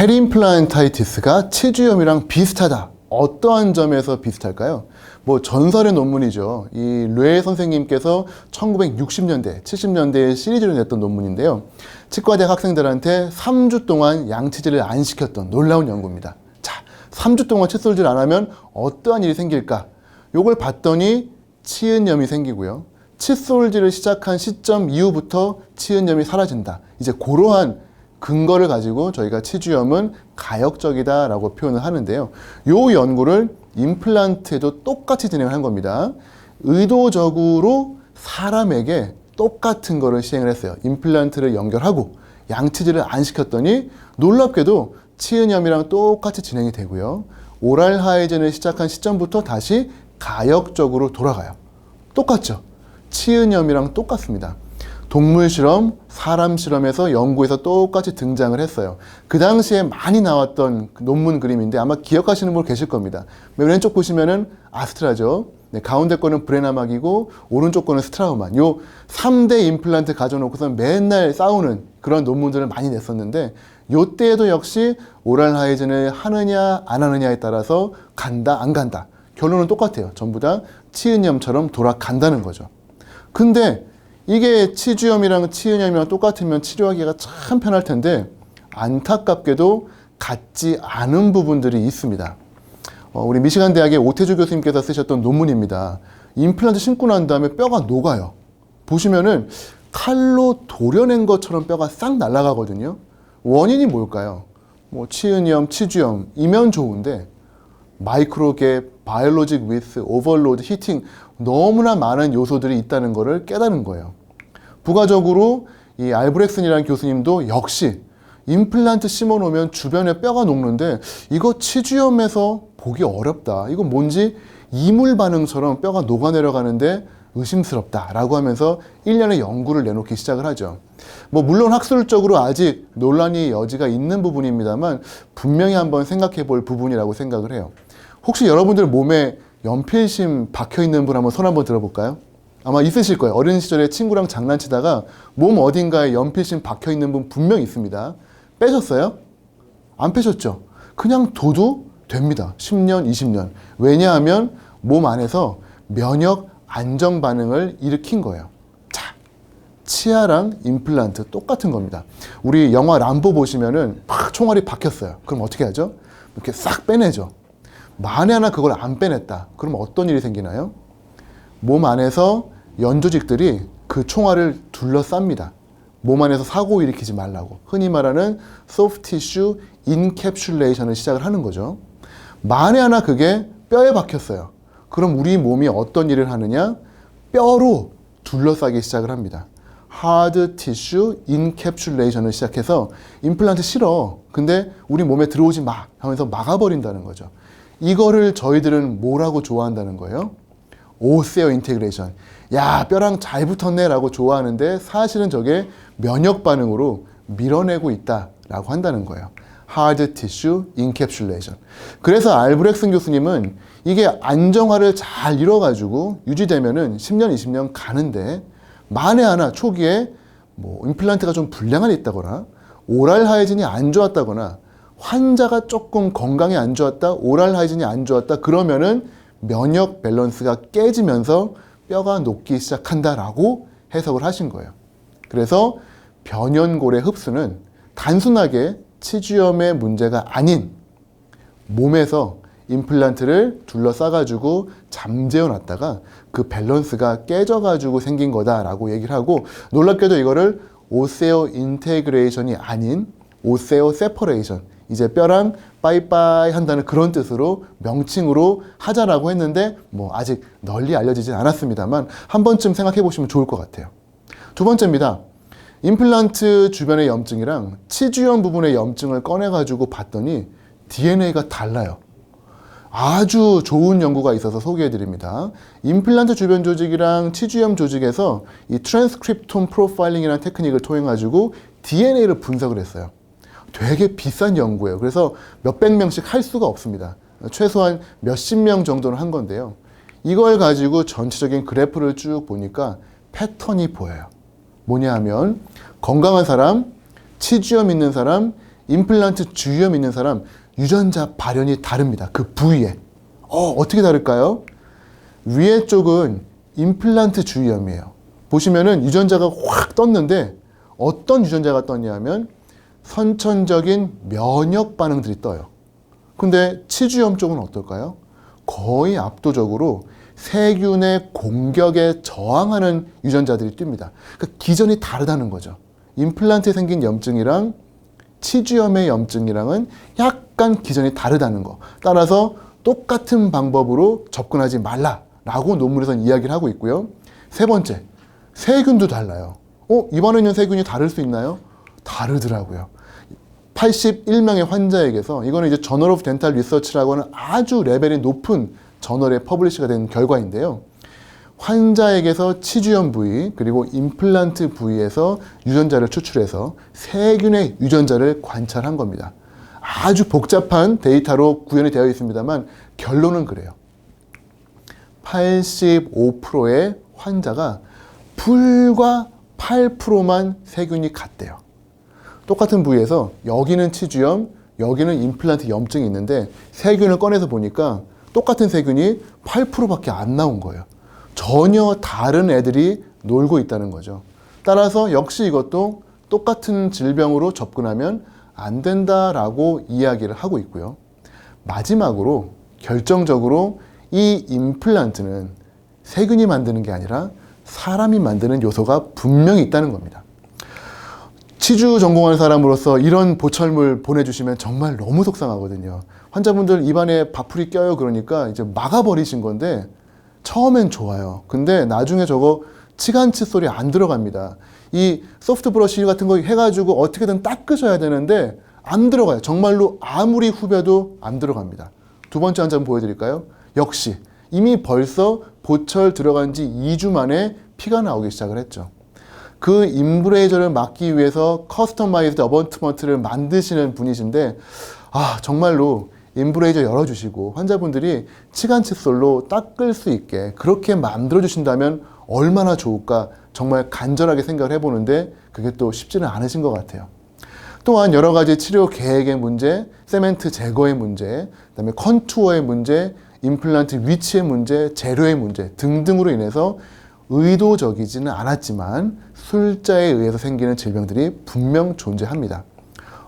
페린플란타이티스가 치주염이랑 비슷하다. 어떠한 점에서 비슷할까요? 뭐 전설의 논문이죠. 이 뢰 선생님께서 1960년대, 70년대에 시리즈를 냈던 논문인데요. 치과대학 학생들한테 3주 동안 양치질을 안 시켰던 놀라운 연구입니다. 자, 3주 동안 칫솔질 안 하면 어떠한 일이 생길까? 요걸 봤더니 치은염이 생기고요. 칫솔질을 시작한 시점 이후부터 치은염이 사라진다. 이제 그러한 근거를 가지고 저희가 치주염은 가역적이다라고 표현을 하는데요. 요 연구를 임플란트에도 똑같이 진행을 한 겁니다. 의도적으로 사람에게 똑같은 거를 시행을 했어요. 임플란트를 연결하고 양치질을 안 시켰더니 놀랍게도 치은염이랑 똑같이 진행이 되고요. 오랄 하이젠을 시작한 시점부터 다시 가역적으로 돌아가요. 똑같죠? 치은염이랑 똑같습니다. 동물 실험, 사람 실험에서 연구에서 똑같이 등장을 했어요. 그 당시에 많이 나왔던 그 논문 그림인데 아마 기억하시는 분 계실 겁니다. 맨 왼쪽 보시면은 아스트라죠. 네, 가운데 거는 브레나막이고 오른쪽 거는 스트라우만. 요 3대 임플란트 가져놓고서 맨날 싸우는 그런 논문들을 많이 냈었는데 요때에도 역시 오랄 하이젠을 하느냐 안 하느냐에 따라서 간다 안 간다. 결론은 똑같아요. 전부 다 치은염처럼 돌아간다는 거죠. 근데 이게 치주염이랑 치은염이랑 똑같으면 치료하기가 참 편할 텐데 안타깝게도 같지 않은 부분들이 있습니다. 어, 우리 미시간 대학의 오태주 교수님께서 쓰셨던 논문입니다. 임플란트 신고 난 다음에 뼈가 녹아요. 보시면은 칼로 도려낸 것처럼 뼈가 싹 날아가거든요. 원인이 뭘까요? 뭐 치은염, 치주염 이면 좋은데 마이크로갭, 바이올로직 위스, 오버로드, 히팅 너무나 많은 요소들이 있다는 것을 깨달은 거예요. 부가적으로 이 알브렉슨이라는 교수님도 역시 임플란트 심어 놓으면 주변에 뼈가 녹는데 이거 치주염에서 보기 어렵다. 이거 뭔지 이물 반응처럼 뼈가 녹아 내려가는데 의심스럽다라고 하면서 1년의 연구를 내놓기 시작을 하죠. 뭐 물론 학술적으로 아직 논란이 여지가 있는 부분입니다만 분명히 한번 생각해 볼 부분이라고 생각을 해요. 혹시 여러분들 몸에 연필심 박혀 있는 분 한번 손 한번 들어볼까요? 아마 있으실 거예요. 어린 시절에 친구랑 장난치다가 몸 어딘가에 연필심 박혀 있는 분 분명 있습니다. 빼셨어요? 안 빼셨죠? 그냥 둬도 됩니다. 10년, 20년. 왜냐하면 몸 안에서 면역 안정 반응을 일으킨 거예요. 자, 치아랑 임플란트 똑같은 겁니다. 우리 영화 람보 보시면은 막 총알이 박혔어요. 그럼 어떻게 하죠? 이렇게 싹 빼내죠. 만에 하나 그걸 안 빼냈다. 그럼 어떤 일이 생기나요? 몸 안에서 연조직들이 그 총알을 둘러쌉니다. 몸 안에서 사고 일으키지 말라고. 흔히 말하는 소프트 티슈 인캡슐레이션을 시작을 하는 거죠. 만에 하나 그게 뼈에 박혔어요. 그럼 우리 몸이 어떤 일을 하느냐? 뼈로 둘러싸기 시작을 합니다. 하드 티슈 인캡슐레이션을 시작해서 임플란트 싫어. 근데 우리 몸에 들어오지 마 하면서 막아버린다는 거죠. 이거를 저희들은 뭐라고 좋아한다는 거예요? 오세어 인테그레이션. 야, 뼈랑 잘 붙었네 라고 좋아하는데 사실은 저게 면역 반응으로 밀어내고 있다 라고 한다는 거예요. 하드 티슈 인캡슐레이션. 그래서 알브렉슨 교수님은 이게 안정화를 잘 이뤄가지고 유지되면은 10년, 20년 가는데 만에 하나 초기에 뭐 임플란트가 좀 불량이 있다거나 오랄 하이진이 안 좋았다거나 환자가 조금 건강이 안 좋았다, 오랄 하이진이 안 좋았다 그러면은 면역 밸런스가 깨지면서 뼈가 녹기 시작한다라고 해석을 하신 거예요. 그래서 변연골의 흡수는 단순하게 치주염의 문제가 아닌 몸에서 임플란트를 둘러싸가지고 잠재워 놨다가 그 밸런스가 깨져가지고 생긴 거다라고 얘기를 하고 놀랍게도 이거를 오세오 인테그레이션이 아닌 오세오 세퍼레이션 이제 뼈랑 빠이빠이 한다는 그런 뜻으로 명칭으로 하자라고 했는데 뭐 아직 널리 알려지진 않았습니다만 한 번쯤 생각해 보시면 좋을 것 같아요. 두 번째입니다. 임플란트 주변의 염증이랑 치주염 부분의 염증을 꺼내가지고 봤더니 DNA가 달라요. 아주 좋은 연구가 있어서 소개해 드립니다. 임플란트 주변 조직이랑 치주염 조직에서 이 트랜스크립톤 프로파일링이라는 테크닉을 통해 가지고 DNA를 분석을 했어요. 되게 비싼 연구예요. 그래서 몇백 명씩 할 수가 없습니다. 최소한 몇십 명 정도는 한 건데요. 이걸 가지고 전체적인 그래프를 쭉 보니까 패턴이 보여요. 뭐냐 하면 건강한 사람, 치주염 있는 사람, 임플란트 주위염 있는 사람 유전자 발현이 다릅니다. 그 부위에. 어, 어떻게 다를까요? 위에 쪽은 임플란트 주위염이에요. 보시면은 유전자가 확 떴는데 어떤 유전자가 떴냐면 선천적인 면역 반응들이 떠요. 근데 치주염 쪽은 어떨까요? 거의 압도적으로 세균의 공격에 저항하는 유전자들이 뜹니다. 그러니까 기전이 다르다는 거죠. 임플란트에 생긴 염증이랑 치주염의 염증이랑은 약간 기전이 다르다는 거. 따라서 똑같은 방법으로 접근하지 말라라고 논문에서는 이야기를 하고 있고요. 세 번째, 세균도 달라요. 어, 입안에 있는 세균이 다를 수 있나요? 다르더라고요. 81명의 환자에게서 이거는 이제 저널 오브 덴탈 리서치라고 하는 아주 레벨이 높은 저널에 퍼블리시가 된 결과인데요. 환자에게서 치주염 부위 그리고 임플란트 부위에서 유전자를 추출해서 세균의 유전자를 관찰한 겁니다. 아주 복잡한 데이터로 구현이 되어 있습니다만 결론은 그래요. 85%의 환자가 불과 8%만 세균이 같대요. 똑같은 부위에서 여기는 치주염, 여기는 임플란트 염증이 있는데 세균을 꺼내서 보니까 똑같은 세균이 8%밖에 안 나온 거예요. 전혀 다른 애들이 놀고 있다는 거죠. 따라서 역시 이것도 똑같은 질병으로 접근하면 안 된다라고 이야기를 하고 있고요. 마지막으로 결정적으로 이 임플란트는 세균이 만드는 게 아니라 사람이 만드는 요소가 분명히 있다는 겁니다. 치주 전공하는 사람으로서 이런 보철물 보내주시면 정말 너무 속상하거든요. 환자분들 입안에 밥풀이 껴요 그러니까 이제 막아버리신 건데 처음엔 좋아요. 근데 나중에 저거 치간 칫솔이 안 들어갑니다. 이 소프트 브러쉬 같은 거 해가지고 어떻게든 닦으셔야 되는데 안 들어가요. 정말로 아무리 후벼도 안 들어갑니다. 두 번째 환자 한번 보여드릴까요? 역시 이미 벌써 보철 들어간 지 2주 만에 피가 나오기 시작을 했죠. 그 인브레이저를 막기 위해서 커스터마이즈드 어번트먼트를 만드시는 분이신데 아 정말로 인브레이저 열어주시고 환자분들이 치간 칫솔로 닦을 수 있게 그렇게 만들어 주신다면 얼마나 좋을까 정말 간절하게 생각을 해보는데 그게 또 쉽지는 않으신 것 같아요. 또한 여러 가지 치료 계획의 문제, 세멘트 제거의 문제, 그다음에 컨투어의 문제, 임플란트 위치의 문제, 재료의 문제 등등으로 인해서 의도적이지는 않았지만 술자에 의해서 생기는 질병들이 분명 존재합니다.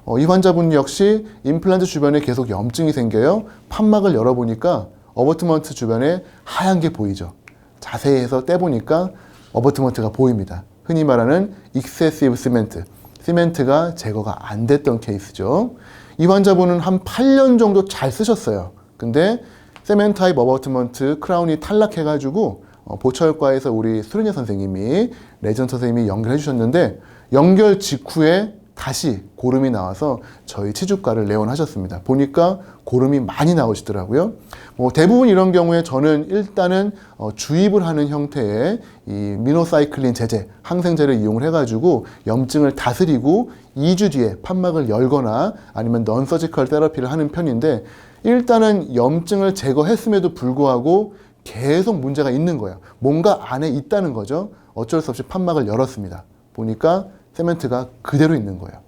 어, 이 환자분 역시 임플란트 주변에 계속 염증이 생겨요. 판막을 열어보니까 어버트먼트 주변에 하얀 게 보이죠. 자세히 해서 떼보니까 어버트먼트가 보입니다. 흔히 말하는 익세시브 시멘트, 시멘트가 제거가 안 됐던 케이스죠. 이 환자분은 한 8년 정도 잘 쓰셨어요. 근데 세멘 타입 어버트먼트 크라운이 탈락해가지고 어, 보철과에서 우리 수련여 선생님이 레전 선생님이 연결해 주셨는데 연결 직후에 다시 고름이 나와서 저희 치주과를 내원하셨습니다. 보니까 고름이 많이 나오시더라고요. 뭐 대부분 이런 경우에 저는 일단은 어, 주입을 하는 형태의 이 미노사이클린 제제, 항생제를 이용을 해가지고 염증을 다스리고 2주 뒤에 판막을 열거나 아니면 넌서지컬 테라피를 하는 편인데 일단은 염증을 제거했음에도 불구하고 계속 문제가 있는 거예요. 뭔가 안에 있다는 거죠. 어쩔 수 없이 판막을 열었습니다. 보니까 세멘트가 그대로 있는 거예요.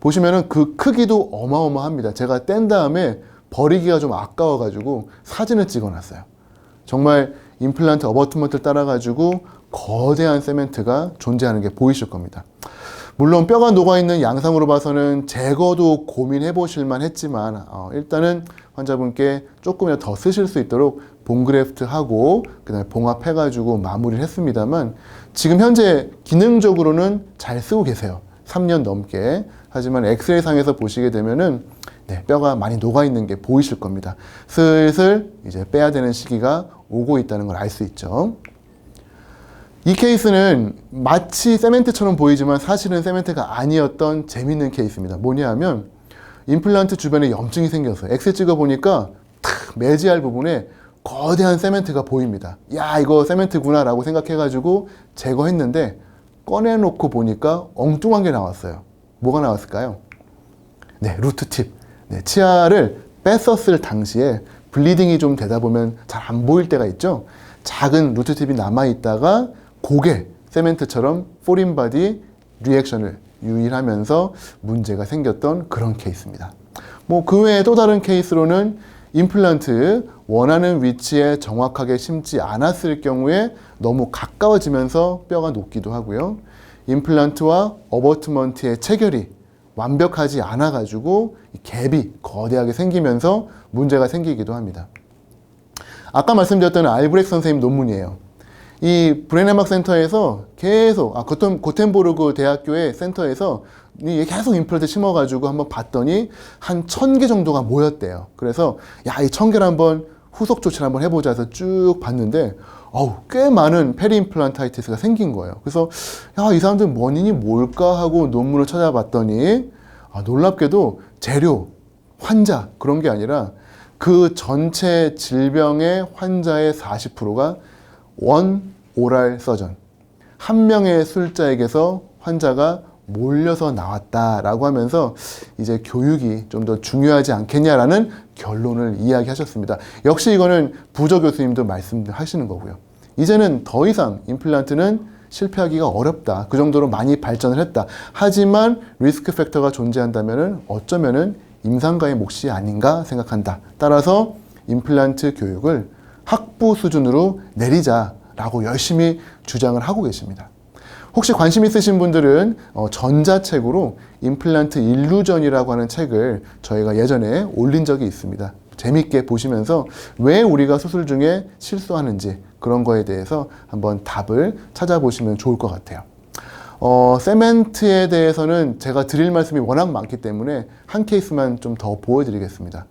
보시면은 그 크기도 어마어마합니다. 제가 뗀 다음에 버리기가 좀 아까워가지고 사진을 찍어놨어요. 정말 임플란트 어버트먼트를 따라가지고 거대한 세멘트가 존재하는 게 보이실 겁니다. 물론 뼈가 녹아있는 양상으로 봐서는 제거도 고민해 보실만 했지만 어, 일단은 환자분께 조금이라도 더 쓰실 수 있도록 본그래프트 하고 그다음에 봉합해 가지고 마무리를 했습니다만 지금 현재 기능적으로는 잘 쓰고 계세요. 3년 넘게. 하지만 엑스레이 상에서 보시게 되면은 네, 뼈가 많이 녹아 있는 게 보이실 겁니다. 슬슬 이제 빼야 되는 시기가 오고 있다는 걸 알 수 있죠. 이 케이스는 마치 세멘트처럼 보이지만 사실은 세멘트가 아니었던 재밌는 케이스입니다. 뭐냐 하면 임플란트 주변에 염증이 생겨서 엑스 찍어 보니까 탁 매지알 부분에 거대한 세멘트가 보입니다. 야, 이거 세멘트구나 라고 생각해가지고 제거했는데 꺼내놓고 보니까 엉뚱한 게 나왔어요. 뭐가 나왔을까요? 네, 루트 팁. 네, 치아를 뺐었을 당시에 블리딩이 좀 되다 보면 잘 안 보일 때가 있죠. 작은 루트 팁이 남아 있다가 고개 세멘트처럼 포린 바디 리액션을 유일하면서 문제가 생겼던 그런 케이스입니다. 뭐 그 외에 또 다른 케이스로는 임플란트 원하는 위치에 정확하게 심지 않았을 경우에 너무 가까워지면서 뼈가 녹기도 하고요. 임플란트와 어버트먼트의 체결이 완벽하지 않아 가지고 갭이 거대하게 생기면서 문제가 생기기도 합니다. 아까 말씀드렸던 알브렉 선생님 논문이에요. 이 브레네막 센터에서 계속 아 고텐, 고텐보르그 대학교의 센터에서 이 계속 임플란트 심어가지고 한번 봤더니 한 천 개 정도가 모였대요. 그래서 야 이 천 개를 한번 후속 조치를 한번 해보자 해서 쭉 봤는데 어우 꽤 많은 페리 임플란타이티스가 생긴 거예요. 그래서 야 이 사람들 원인이 뭘까 하고 논문을 찾아봤더니 아, 놀랍게도 재료, 환자 그런 게 아니라 그 전체 질병의 환자의 40%가 원 오랄 서전 한 명의 술자에게서 환자가 몰려서 나왔다라고 하면서 이제 교육이 좀 더 중요하지 않겠냐라는 결론을 이야기하셨습니다. 역시 이거는 부저 교수님도 말씀하시는 거고요. 이제는 더 이상 임플란트는 실패하기가 어렵다. 그 정도로 많이 발전을 했다. 하지만 리스크 팩터가 존재한다면은 어쩌면은 임상가의 몫이 아닌가 생각한다. 따라서 임플란트 교육을 학부 수준으로 내리자라고 열심히 주장을 하고 계십니다. 혹시 관심 있으신 분들은 어, 전자책으로 임플란트 일루전이라고 하는 책을 저희가 예전에 올린 적이 있습니다. 재밌게 보시면서 왜 우리가 수술 중에 실수하는지 그런 거에 대해서 한번 답을 찾아보시면 좋을 것 같아요. 어, 세멘트에 대해서는 제가 드릴 말씀이 워낙 많기 때문에 한 케이스만 좀 더 보여드리겠습니다.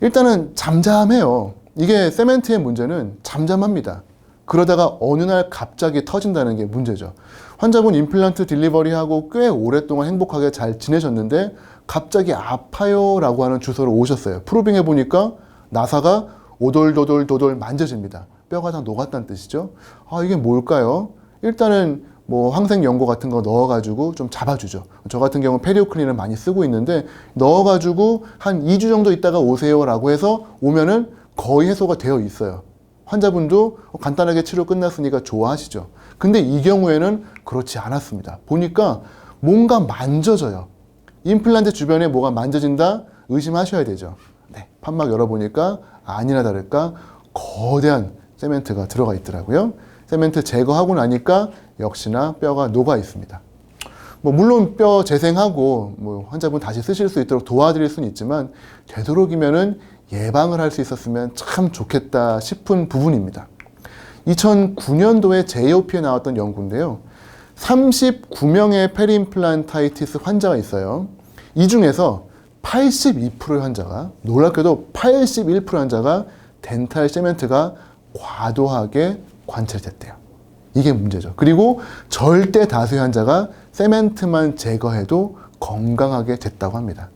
일단은 잠잠해요. 이게 세멘트의 문제는 잠잠합니다. 그러다가 어느 날 갑자기 터진다는 게 문제죠. 환자분 임플란트 딜리버리하고 꽤 오랫동안 행복하게 잘 지내셨는데 갑자기 아파요 라고 하는 주소로 오셨어요. 프로빙 해보니까 나사가 오돌도돌도돌 만져집니다. 뼈가 다 녹았다는 뜻이죠. 아, 이게 뭘까요? 일단은 뭐 항생 연고 같은 거 넣어가지고 좀 잡아주죠. 저 같은 경우는 페리오클린을 많이 쓰고 있는데 넣어가지고 한 2주 정도 있다가 오세요라고 해서 오면은 거의 해소가 되어 있어요. 환자분도 간단하게 치료 끝났으니까 좋아하시죠. 근데 이 경우에는 그렇지 않았습니다. 보니까 뭔가 만져져요. 임플란트 주변에 뭐가 만져진다? 의심하셔야 되죠. 네, 판막 열어보니까 아니나 다를까 거대한 세멘트가 들어가 있더라고요. 세멘트 제거하고 나니까 역시나 뼈가 녹아 있습니다. 뭐 물론 뼈 재생하고 뭐 환자분 다시 쓰실 수 있도록 도와드릴 수는 있지만 되도록이면은 예방을 할 수 있었으면 참 좋겠다 싶은 부분입니다. 2009년도에 JOP에 나왔던 연구인데요. 39명의 페리임플란타이티스 환자가 있어요. 이 중에서 82%의 환자가 놀랍게도 81% 환자가 덴탈 세멘트가 과도하게 관찰됐대요. 이게 문제죠. 그리고 절대 다수의 환자가 세멘트만 제거해도 건강하게 됐다고 합니다.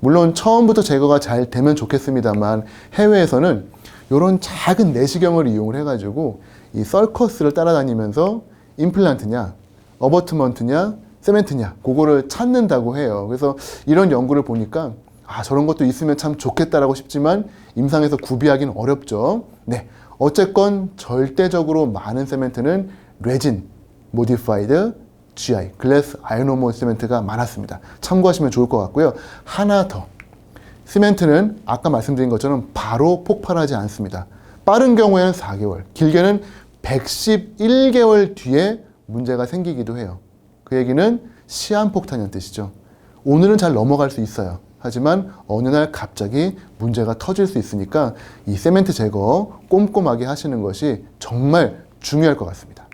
물론 처음부터 제거가 잘 되면 좋겠습니다만 해외에서는 이런 작은 내시경을 이용을 해가지고 이 썰커스를 따라다니면서 임플란트냐, 어버트먼트냐, 세멘트냐, 그거를 찾는다고 해요. 그래서 이런 연구를 보니까 아, 저런 것도 있으면 참 좋겠다라고 싶지만 임상에서 구비하기는 어렵죠. 네. 어쨌건 절대적으로 많은 세멘트는 레진, 모디파이드, GI, 글래스 아이노모 시멘트가 많았습니다. 참고하시면 좋을 것 같고요. 하나 더. 시멘트는 아까 말씀드린 것처럼 바로 폭발하지 않습니다. 빠른 경우에는 4개월, 길게는 111개월 뒤에 문제가 생기기도 해요. 그 얘기는 시한폭탄이라는 뜻이죠. 오늘은 잘 넘어갈 수 있어요. 하지만 어느 날 갑자기 문제가 터질 수 있으니까 이 세멘트 제거 꼼꼼하게 하시는 것이 정말 중요할 것 같습니다.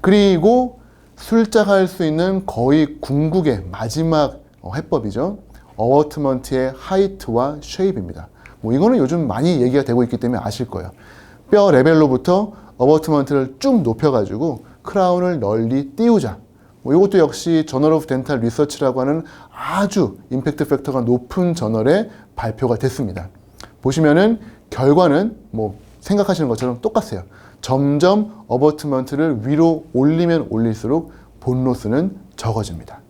그리고 술자가 할수 있는 거의 궁극의 마지막 어, 해법이죠. 어워트먼트의 하이트와 쉐입입니다. 뭐 이거는 요즘 많이 얘기가 되고 있기 때문에 아실 거예요. 뼈 레벨로부터 어버트먼트를 쭉 높여가지고 크라운을 널리 띄우자. 뭐 이것도 역시 저널 오브 덴탈 리서치라고 하는 아주 임팩트 팩터가 높은 저널에 발표가 됐습니다. 보시면은 결과는 뭐 생각하시는 것처럼 똑같아요. 점점 어버트먼트를 위로 올리면 올릴수록 본 로스는 적어집니다.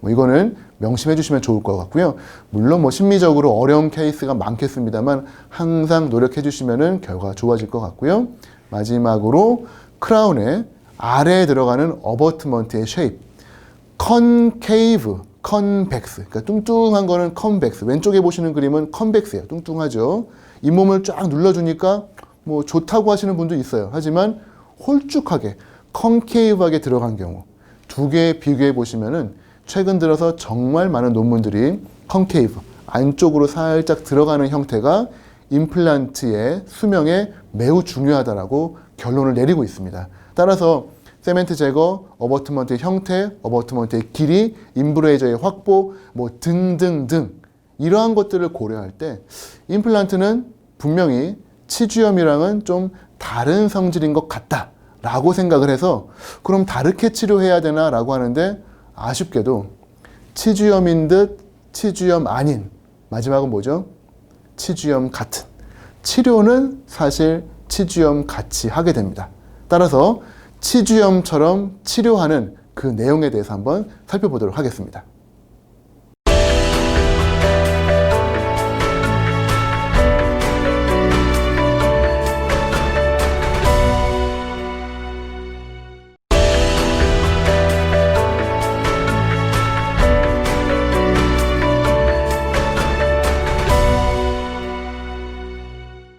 뭐 이거는 명심해 주시면 좋을 것 같고요. 물론 뭐 심리적으로 어려운 케이스가 많겠습니다만 항상 노력해 주시면은 결과가 좋아질 것 같고요. 마지막으로 크라운의 아래에 들어가는 어버트먼트의 쉐입. 컨케이브, 컨벡스. 그러니까 뚱뚱한 거는 컨벡스. 왼쪽에 보시는 그림은 컨벡스예요. 뚱뚱하죠. 잇몸을 쫙 눌러주니까 뭐 좋다고 하시는 분도 있어요. 하지만 홀쭉하게, 컨케이브하게 들어간 경우 두 개 비교해 보시면은 최근 들어서 정말 많은 논문들이 컨케이브, 안쪽으로 살짝 들어가는 형태가 임플란트의 수명에 매우 중요하다라고 결론을 내리고 있습니다. 따라서 세멘트 제거, 어버트먼트의 형태, 어버트먼트의 길이, 인브레이저의 확보, 뭐 등등등 이러한 것들을 고려할 때 임플란트는 분명히 치주염이랑은 좀 다른 성질인 것 같다 라고 생각을 해서 그럼 다르게 치료해야 되나 라고 하는데 아쉽게도 치주염인 듯 치주염 아닌 마지막은 뭐죠? 치주염 같은 치료는 사실 치주염 같이 하게 됩니다. 따라서 치주염처럼 치료하는 그 내용에 대해서 한번 살펴보도록 하겠습니다.